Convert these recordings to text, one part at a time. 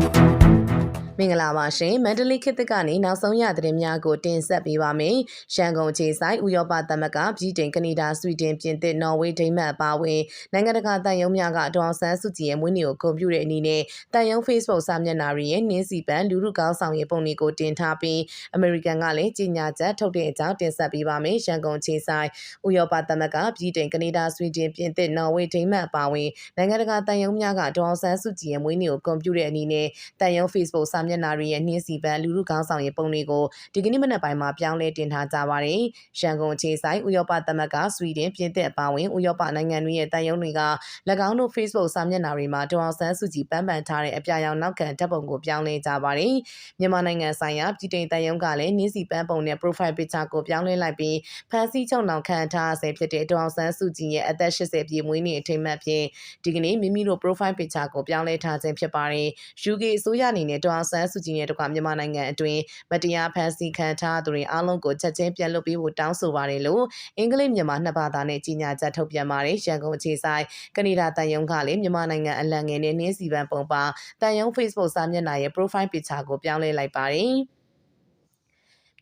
မ င်္ဂလာပါရှင်မန္တလေးခေတ်သစ်ကနေနောက်ဆုံးရသတင်းများကိုတင်ဆက်ပေးပါမယ်။ရန်ကုန်ခြေဆိုင်ဥရောပသမဂ္ဂပြည်တိန်ကနေဒါဆွီဒင်ပြင်သစ်နော်ဝေးဒိန်းမတ်အပါအဝင်နိုင်ငံတကာတန်ယုံများကဒေါ်ဆန်းစုကြည်ရဲ့မွေးနေ့ကိုဂုဏ်ပြုတဲ့အနေနဲ့တန်ယုံ Facebook စာမျက်နှာတွေရဲ့နင်းစီပန်လူလူကောင်းဆောင်ရဲ့ပုံတွေကိုတင်ထားပြီးအမေရိကန်ကလည်းကြီးညာချက်ထုတ်တဲ့အကြောင်းတင်ဆက်ပေးပါမယ်။ရန်ကုန်ခြေဆိုင်ဥရောပသမဂ္ဂပြည်တိန်ကနေဒါဆွီဒင်ပြင်သစ်နော်ဝေးဒိန်းမတ်အပါအဝင်နိုင်ငံတကာတန်ယုံများကဒေါ်ဆန်းစုကြည်ရဲ့မွေးနေ့ကိုဂုဏ်ပြုတဲ့အနေနဲ့တန်ယုံ Facebook စာမျက်နှာတွေရဲ့နှင်းစီပန်လူလူကောင်းဆောင်ရဲ့ပုံတွေကိုဒီကနေ့မနက်ပိုင်းမှာပြောင်းလဲတင်ထားကြပါတယ်။ရန်ကုန်ခြေဆိုင်ဥရောပသမဂ္ဂဆွီဒင်ပြင်သစ်အပါအဝင်ဥရောပနိုင်ငံတွေရဲ့တန်ယုံတွေက၎င်းတို့ Facebook စာမျက်နှာတွေမှာဒေါ်အောင်ဆန်းစုကြည်ပန်းပန်ထားတဲ့အပြာရောင်နောက်ခံဓာတ်ပုံကိုပြောင်းလဲကြပါတယ်။မြန်မာနိုင်ငံဆိုင်ရာပြည်တိန်တန်ယုံကလည်းနှင်းစီပန်းပုံနဲ့ profile picture ကိုပြောင်းလဲလိုက်ပြီးဖန်စီချုပ်နှောင်ခံထားဆဲဖြစ်တဲ့ဒေါ်အောင်ဆန်းစုကြည်ရဲ့အသက်80ပြည့်မွေးနေ့အထိမ်းအမှတ်ဖြင့်ဒီကနေ့မိမိတို့ profile picture ကိုပြောင်းလဲထားခြင်းဖြစ်ပါတယ်။ UK အစိုးရအနေနဲ့ဒေါ်အောင်ဆန်းစုကြည်ရဲ့တကွမြန်မာနိုင်ငံအတွင်းမတရားဖန်ဆီးခံထားသူတွေအားလုံးကိုချက်ချင်းပြန်လွှတ်ပေးဖို့တောင်းဆိုပါတယ်လို့အင်္ဂလိပ်မြန်မာနှစ်ဘာသာနဲ့ကြီးညာချက်ထုတ်ပြန်ပါတယ်ရန်ကုန်အခြေဆိုင်ကနေဒါတန်ယုံကလည်းမြန်မာနိုင်ငံအလံငယ်နဲ့နှင်းစီပန်ပုံပါတန်ယုံ Facebook စာမျက်နှာရဲ့ profile picture ကိုပြောင်းလဲလိုက်ပါတယ်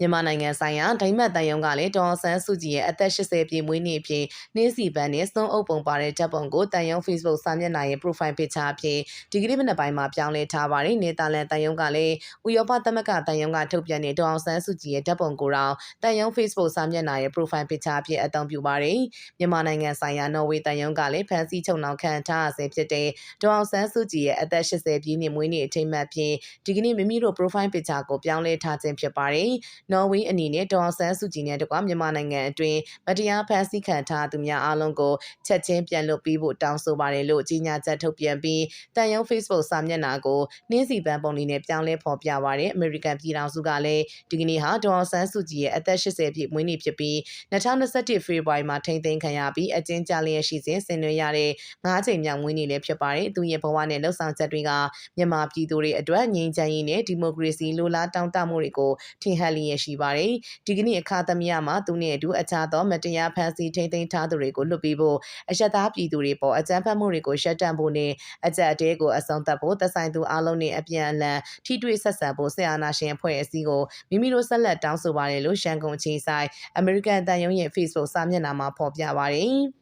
မြန်မာနိုင်ငံဆိုင်ရာဒိမတ်တန်ယုံကလည်းဒေါ်ဆန်းစုကြည်ရဲ့အသက်80ပြည့်မွေးနေ့ဖြင့်နှင်းစီပန်းနဲ့စွန်းအုပ်ပုံပါတဲ့ဓာတ်ပုံကိုတန်ယုံ Facebook စာမျက်နှာရဲ့ profile picture အဖြစ်ဒီကနေ့မနက်ပိုင်းမှာပြောင်းလဲထားပါတယ်။နေသာလန်တန်ယုံကလည်းဥရောပသမဂ္ဂတန်ယုံကထုတ်ပြန်တဲ့ဒေါ်ဆန်းစုကြည်ရဲ့ဓာတ်ပုံကိုတော့တန်ယုံ Facebook စာမျက်နှာရဲ့ profile picture အဖြစ်အသုံးပြုပါတယ်။မြန်မာနိုင်ငံဆိုင်ရာနော်ဝေတန်ယုံကလည်းဖန်စီချုံနှောင်ခံထားရဆဲဖြစ်တဲ့ဒေါ်ဆန်းစုကြည်ရဲ့အသက်80ပြည့်နှစ်မွေးနေ့အထိမ်းအမှတ်ဖြင့်ဒီကနေ့မိမိတို့ profile picture ကိုပြောင်းလဲထားခြင်းဖြစ်ပါတယ်။နော်ဝေအနေနဲ့ဒေါ်ဆန်းစုကြည်နဲ့တကွမြန်မာနိုင်ငံအတွင်းမတရားဖန်ဆီးခံထားသူများအားလုံးကိုချက်ချင်းပြန်လွှတ်ပေးဖို့တောင်းဆိုပါတယ်လို့ကြီးညာချက်ထုတ်ပြန်ပြီးတန်ယုံ Facebook စာမျက်နှာကိုနှင်းစီပန်းပုံလေးနဲ့ပြောင်းလဲဖော်ပြပါတယ်။ American ပြည်ထောင်စုကလည်းဒီကနေ့ဟာဒေါ်ဆန်းစုကြည်ရဲ့အသက်80ပြည့်မွေးနေ့ဖြစ်ပြီး2021ဖေဖော်ဝါရီမှာထိန်းသိမ်းခံရပြီးအကျဉ်းချလျက်ရှိစဉ်ဆင်နွှဲရတဲ့၅ချိန်မြောက်မွေးနေ့လည်းဖြစ်ပါတယ်။သူရဲ့ဘဝနဲ့လှုပ်ဆောင်ချက်တွေကမြန်မာပြည်သူတွေအတွက်ငြိမ်းချမ်းရေးနဲ့ဒီမိုကရေစီလိုလားတောင်းတမှုတွေကိုထင်ဟပ်လျက်ရှိပါတယ်။ဒီကနေ့အခါသမယမှာသူနဲ့အတူအခြားသောမတရားဖန်ဆီးထိန်းသိမ်းထားသူတွေကိုလွတ်ပေးဖို့အရှက်သားပြည်သူတွေပေါ်အကြမ်းဖက်မှုတွေကိုရှက်တန့်ဖို့နဲ့အကြက်အတဲကိုအဆုံးသတ်ဖို့သက်ဆိုင်သူအလုံးနဲ့အပြန်အလှန်ထိတွေ့ဆက်ဆံဖို့ဆီအာနာရှင်အဖွဲ့အစည်းကိုမိမိတို့ဆက်လက်တောင်းဆိုပါတယ်လို့ရှန်ကုန်ချင်းဆိုင် American တန်ယုံရဲ့ Facebook စာမျက်နှာမှာဖော်ပြပါတယ်။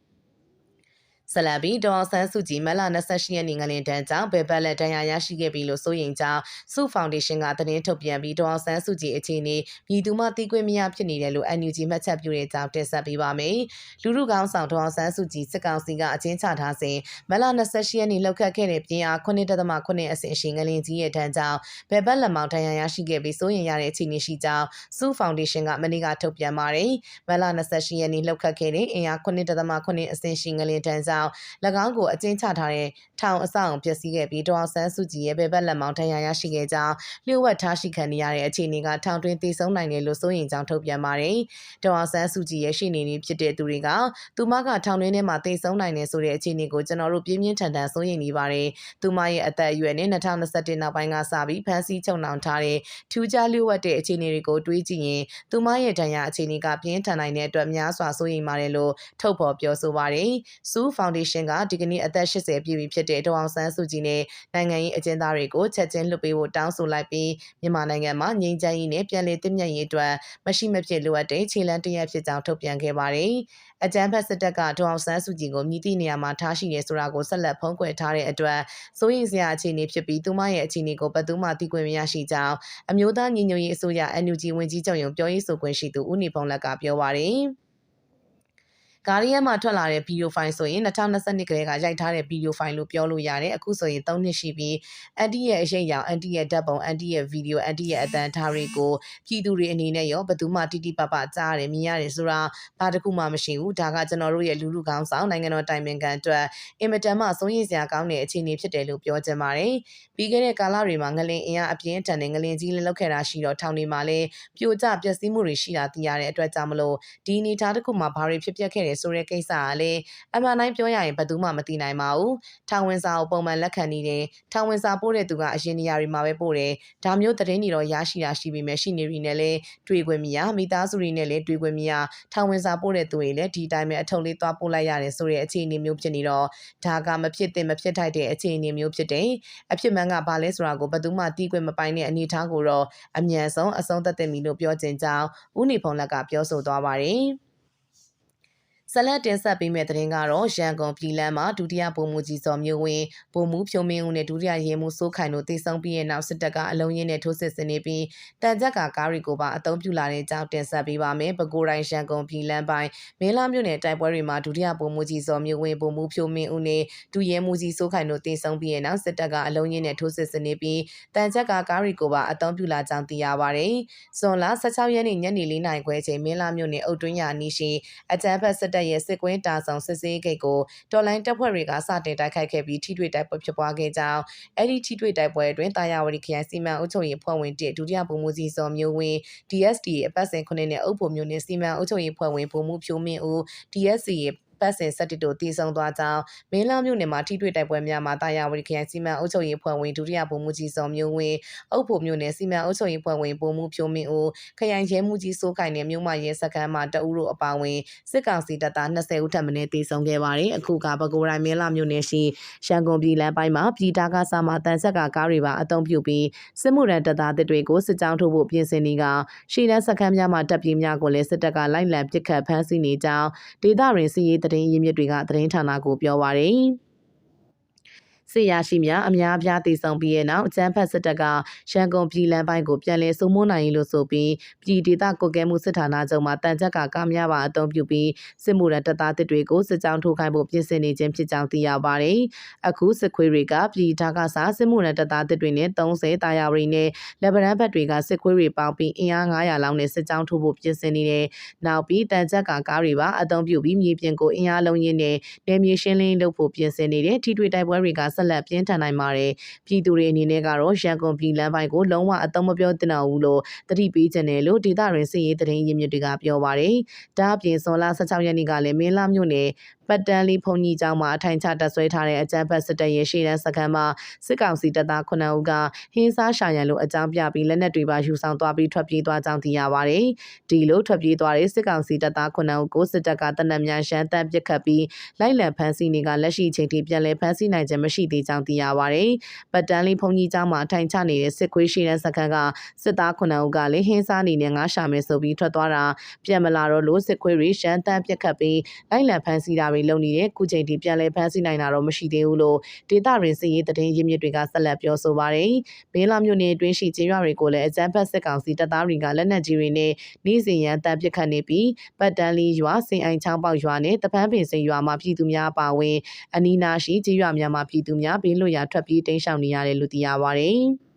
ဆလန်ဘီဒေါ်ဆန်းစုကြည်မလ28ရက်နေ့ငလင်တန်းကြောင့်ဘယ်ဘက်လက်တန်ရာရရှိခဲ့ပြီလို့ဆိုရင်ကြောင့်စုဖောင်ဒေးရှင်းကသတင်းထုတ်ပြန်ပြီးဒေါ်ဆန်းစုကြည်အခြေအနေပြည်သူမှသိခွင့်မရဖြစ်နေတယ်လို့ NUG မှတ်ချက်ပြုတဲ့ကြောင်းတင်ဆက်ပေးပါမယ်။လူလူကောင်းဆောင်ဒေါ်ဆန်းစုကြည်စစ်ကောင်စီကအချင်းချထားစဉ်မလ28ရက်နေ့လောက်ခတ်ခဲ့တဲ့ပြင်အား9.9အဆင့်ရှိငလင်ကြီးရဲ့တန်းကြောင့်ဘယ်ဘက်လက်မောင်တန်ရာရရှိခဲ့ပြီးဆိုရင်ရတဲ့အခြေအနေရှိကြောင်းစုဖောင်ဒေးရှင်းကမနေ့ကထုတ်ပြန်ပါတယ်။မလ28ရက်နေ့လောက်ခတ်ခဲ့တဲ့အင်အား9.9အဆင့်ရှိငလင်တန်းကြောင့်ကြောင့်၎င်းကိုအကျဉ်းချထားတဲ့ထောင်အဆောင်ပျက်စီးခဲ့ပြီးဒေါ်ဆန်းစုကြည်ရဲ့ဘယ်ဘက်လက်မောင်းထရရရှိခဲ့ကြောင်းလျှို့ဝှက်ထားရှိခံနေရတဲ့အခြေအနေကထောင်တွင်းတည်ဆုံနိုင်တယ်လို့စိုးရိမ်ကြောင်းထုတ်ပြန်ပါတယ်။ဒေါ်ဆန်းစုကြည်ရဲ့ရှိနေနေဖြစ်တဲ့သူတွေကသူမကထောင်တွင်းထဲမှာတည်ဆုံနိုင်တယ်ဆိုတဲ့အခြေအနေကိုကျွန်တော်တို့ပြင်းပြင်းထန်ထန်စိုးရိမ်နေပါတယ်။သူမရဲ့အသက်အရွယ်နဲ့2021နောက်ပိုင်းကစပြီးဖမ်းဆီးချုပ်နှောင်ထားတဲ့ထူးခြားလျှို့ဝှက်တဲ့အခြေအနေတွေကိုတွေးကြည့်ရင်သူမရဲ့ဒဏ်ရာအခြေအနေကပြင်းထန်နိုင်တဲ့အတွက်များစွာစိုးရိမ်ပါတယ်လို့ထုတ်ဖော်ပြောဆိုပါတယ်။စူးဖောင်ဒေးရှင်းကဒီကနေ့အသက်80ပြည့်ပြီဖြစ်တဲ့ဒေါအောင်ဆန်းစုကြည်နဲ့နိုင်ငံရေးအကျဉ်းသားတွေကိုချက်ချင်းလွှတ်ပေးဖို့တောင်းဆိုလိုက်ပြီးမြန်မာနိုင်ငံမှာငြိမ်းချမ်းရေးနဲ့ပြည်လည်တည်မြဲရေးအတွက်မရှိမဖြစ်လိုအပ်တဲ့ခြေလှမ်းတစ်ရပ်ဖြစ်ကြောင်းထုတ်ပြန်ခဲ့ပါတယ်။အကြမ်းဖက်စစ်တပ်ကဒေါအောင်ဆန်းစုကြည်ကိုမြည်သည့်နေရာမှာထားရှိနေဆိုတာကိုဆက်လက်ဖုံးကွယ်ထားတဲ့အတွက်စိုးရိမ်စရာအခြေအနေဖြစ်ပြီးသူမရဲ့အခြေအနေကိုဘယ်သူမှသိခွင့်မရရှိကြောင်းအမျိုးသားညီညွတ်ရေးအစိုးရ NUG ဝန်ကြီးချုပ်ရုံပြောရေးဆိုခွင့်ရှိသူဦးနေဖုံးလက်ကပြောပါတယ်။ ဂါရီယန်မှာထွက်လာတဲ့ဗီဒီယိုဖိုင်ဆိုရင်2022ကလေးကရိုက်ထားတဲ့ဗီဒီယိုဖိုင်လို့ပြောလို့ရတယ်အခုဆိုရင်3နှစ်ရှိပြီးအန်တီရဲ့အရေးရောင်အန်တီရဲ့ဓာတ်ပုံအန်တီရဲ့ဗီဒီယိုအန်တီရဲ့အတန်ထားတွေကိုပြည်သူတွေအနေနဲ့ရောဘယ်သူမှတိတိပပကြားရတယ်မြင်ရတယ်ဆိုတာဘာတစ်ခုမှမရှိဘူးဒါကကျွန်တော်တို့ရဲ့လူလူကောင်းဆောင်နိုင်ငံတော်တိုင်ပင်ခံအတွက်အင်မတန်မှစိုးရိမ်စရာကောင်းတဲ့အခြေအနေဖြစ်တယ်လို့ပြောချင်ပါတယ်ပြီးခဲ့တဲ့ကာလတွေမှာငလင်အင်အားအပြင်းထန်တဲ့ငလင်ကြီးလည်းလောက်ခဲ့တာရှိတော့ထောင်တွေမှာလည်းပြိုကျပျက်စီးမှုတွေရှိတာသိရတဲ့အတွက်ကြောင့်မလို့ဒီအနေအထားတစ်ခုမှာဘာတွေဖြစ်ပျက်ခဲ့တယ်ဆိုတဲ့ကိစ္စကလည်းအမှန်တိုင်းပြောရရင်ဘယ်သူမှမသိနိုင်ပါဘူး။ထောင်ဝင်စာကိုပုံမှန်လက်ခံနေတယ်။ထောင်ဝင်စာပို့တဲ့သူကအရင်နေရာတွေမှာပဲပို့တယ်။ဒါမျိုးသတင်းတွေတော့ရရှိတာရှိပေမဲ့ရှိနေပြီနဲ့လည်းတွေ့ခွင့်မရမိသားစုတွေနဲ့လည်းတွေ့ခွင့်မရထောင်ဝင်စာပို့တဲ့သူတွေလည်းဒီတိုင်းပဲအထုံလေးသွားပို့လိုက်ရတယ်ဆိုတဲ့အခြေအနေမျိုးဖြစ်နေတော့ဒါကမဖြစ်သင့်မဖြစ်ထိုက်တဲ့အခြေအနေမျိုးဖြစ်တယ်။အဖြစ်မှန်ကဘာလဲဆိုတာကိုဘယ်သူမှတီးခွင့်မပိုင်တဲ့အနေအထားကိုတော့အမြန်ဆုံးအဆုံးသတ်သင့်ပြီလို့ပြောချင်ကြောင်းဦးနေဖုံလက်ကပြောဆိုသွားပါတယ်။ ဆက်လက်တင်ဆက်ပေးမယ့်သတင်းကတော့ရန်ကုန်ပြည်လန်းမှာဒုတိယဗိုလ်မှူးကြီးစော်မျိုးဝင်းဗိုလ်မှူးဖြိုးမင်းဦးနဲ့ဒုတိယရဲမှူးစိုးခိုင်တို့တည်ဆုံပြီးတဲ့နောက်စစ်တပ်ကအလုံးရင်းနဲ့ထိုးစစ်ဆင်နေပြီးတန်ကြက်ကကားတွေကိုပါအသုံးပြုလာတဲ့အကြောင်းတင်ဆက်ပေးပါမယ်။ပဲခူးတိုင်းရန်ကုန်ပြည်လန်းပိုင်းမင်းလာမြို့နယ်တိုက်ပွဲတွေမှာဒုတိယဗိုလ်မှူးကြီးစော်မျိုးဝင်းဗိုလ်မှူးဖြိုးမင်းဦးနဲ့ဒုရဲမှူးကြီးစိုးခိုင်တို့တည်ဆုံပြီးတဲ့နောက်စစ်တပ်ကအလုံးရင်းနဲ့ထိုးစစ်ဆင်နေပြီးတန်ကြက်ကကားတွေကိုပါအသုံးပြုလာကြောင်းသိရပါတယ်။ဇွန်လ16ရက်နေ့ညနေ4:00နာရီခွဲချိန်မင်းလာမြို့နယ်အုတ်တွင်းရအနီးရှိအကြမ်းဖက်စစ်တပ်ရဲ့စစ်ကွင်းတာဆောင်စစ်ဆေးဂိတ်ကိုတော်လိုင်းတပ်ဖွဲ့တွေကစတင်တိုက်ခိုက်ခဲ့ပြီးထိတွေ့တိုက်ပွဲဖြစ်ပွားခဲ့ကြောင်းအဲ့ဒီထိတွေ့တိုက်ပွဲအတွင်းတာယာဝတီခရိုင်စီမံအုပ်ချုပ်ရေးဖွဲ့ဝင်တစ်ဒုတိယဗိုလ်မှူးကြီးစော်မျိုးဝင်း DSD အပတ်စဉ်ခုနှစ်နဲ့အုပ်ဖို့မျိုးနဲ့စီမံအုပ်ချုပ်ရေးဖွဲ့ဝင်ဗိုလ်မှူးဖြိုးမင်းဦး DSC ရဲ့ ပတ်စဉ်ဆက်တစ်တို့တည်ဆုံသွားကြောင်းမင်းလောင်မြို့နယ်မှာထိတွေ့တိုက်ပွဲများမှာတာယာဝတီခရိုင်စီမံအုပ်ချုပ်ရေးဖွဲ့ဝင်ဒုတိယဗိုလ်မှူးကြီးစော်မျိုးဝင်းအုပ်ဖို့မြို့နယ်စီမံအုပ်ချုပ်ရေးဖွဲ့ဝင်ဗိုလ်မှူးဖြိုးမင်းဦးခရိုင်ရဲမှူးကြီးစိုးခိုင်နဲ့မြို့မရဲစခန်းမှာတအူးတို့အပါအဝင်စစ်ကောင်စီတပ်သား20ဦးထပ်မံတည်ဆုံခဲ့ပါတယ်အခုကပဲခူးတိုင်းမင်းလာမြို့နယ်ရှိရန်ကုန်ပြည်လမ်းပိုင်းမှာပြည်တာကစားမှာတန်ဆက်ကကားတွေပါအုံပြုပြီးစစ်မှုရန်တပ်သားတစ်တွေကိုစစ်ကြောင်းထုတ်ဖို့ပြင်ဆင်နေကရှီနန်းစခန်းများမှာတပ်ပြည်များကိုလည်းစစ်တပ်ကလိုက်လံပစ်ခတ်ဖမ်းဆီးနေကြောင်းဒေသရင်းစီရေးတရင်ရင်းမြစ်တွေကသတင်းဌာနကိုပြောပါရယ် စစ်ရရှိများအများအပြားတည်ဆုံပြီးတဲ့နောက်အကြမ်းဖက်စစ်တပ်ကရန်ကုန်ပြည်လမ်းပိုင်းကိုပြန်လည်စုံမိုးနိုင်လို့ဆိုပြီးပြည်ဒေသကွက်ကဲမှုစစ်ဌာနချုပ်မှတန်ချက်ကကားများပါအုံပြုပြီးစစ်မှုရန်တပ်သားတစ်တွေကိုစစ်ကြောင်းထိုးခိုင်းဖို့ပြင်ဆင်နေခြင်းဖြစ်ကြောင်းသိရပါတယ်။အခုစစ်ခွေးတွေကပြည်ဒေသကစားစစ်မှုရန်တပ်သားတစ်တွေနဲ့30တာယာဝရီနဲ့လက်ဗရန်ဘတ်တွေကစစ်ခွေးတွေပေါင်းပြီးအင်အား900လောက်နဲ့စစ်ကြောင်းထိုးဖို့ပြင်ဆင်နေတယ်။နောက်ပြီးတန်ချက်ကကားတွေပါအုံပြုပြီးမြေပြင်ကိုအင်အားလုံးရင်းနဲ့နယ်မြေရှင်းလင်းလုပ်ဖို့ပြင်ဆင်နေတဲ့ထိတွေ့တိုက်ပွဲတွေကဆက်လက်ပြင်းထန်နိုင်ပါတယ်။ပြည်သူတွေအနေနဲ့ကတော့ရန်ကုန်ပြည်လမ်းပိုင်းကိုလုံးဝအသုံးမပြောသင့်တော့ဘူးလို့တတိပေးခြင်းတယ်လို့ဒေသရင်းစစ်ရေးသတင်းရင်းမြစ်တွေကပြောပါတယ်။ဒါအပြင်ဇွန်လ16ရက်နေ့ကလည်းမင်းလာမြို့နယ် ပတ်တန်းလေးဖုန်ကြီးကျောင်းမှာအထိုင်ချတပ်ဆွဲထားတဲ့အကြမ်းဖက်စစ်တပ်ရဲ့ရှေ့တန်းစခန်းမှာစစ်ကောင်စီတပ်သား9ဦးကဟင်းစားရှာရန်လိုအကြောင်းပြပြီးလက်နက်တွေပါယူဆောင်သွားပြီးထွက်ပြေးသွားကြောင်းသိရပါတယ်။ဒီလိုထွက်ပြေးသွားတဲ့စစ်ကောင်စီတပ်သား9ဦးကိုစစ်တပ်ကတနက်များရှမ်းတမ်းပစ်ခတ်ပြီးလိုက်လံဖမ်းဆီးနေကလက်ရှိချိန်ထိပြန်လည်ဖမ်းဆီးနိုင်ခြင်းမရှိသေးကြောင်းသိရပါတယ်။ပတ်တန်းလေးဖုန်ကြီးကျောင်းမှာအထိုင်ချနေတဲ့စစ်ခွေးရှေ့တန်းစခန်းကစစ်သား9ဦးကလည်းဟင်းစားအနေနဲ့ငါးရှာမယ်ဆိုပြီးထွက်သွားတာပြန်မလာတော့လို့စစ်ခွေးတွေရှမ်းတမ်းပစ်ခတ်ပြီးလိုက်လံဖမ်းဆီးတာတွေလုပ်နေတဲ့ခုချိန်ထိပြန်လည်ဖမ်းဆီးနိုင်တာတော့မရှိသေးဘူးလို့ဒေတာရင်စစ်ရေးသတင်းရင်းမြစ်တွေကဆက်လက်ပြောဆိုပါတယ်။ဘေးလာမြို့နယ်အတွင်းရှိကျေးရွာတွေကိုလည်းအကြမ်းဖက်စစ်ကောင်စီတပ်သားတွေကလက်နက်ကြီးတွေနဲ့နေ့စဉ်ရန်တပ်ပစ်ခတ်နေပြီးပတ်တန်းလီရွာစင်အိုင်ချောင်းပေါက်ရွာနဲ့တပန်းပင်စင်ရွာမှာပြည်သူများပါဝင်အနီးနားရှိကျေးရွာများမှာပြည်သူများဘေးလွတ်ရာထွက်ပြေးတိမ်းရှောင်နေရတယ်လို့သိရပါတယ်။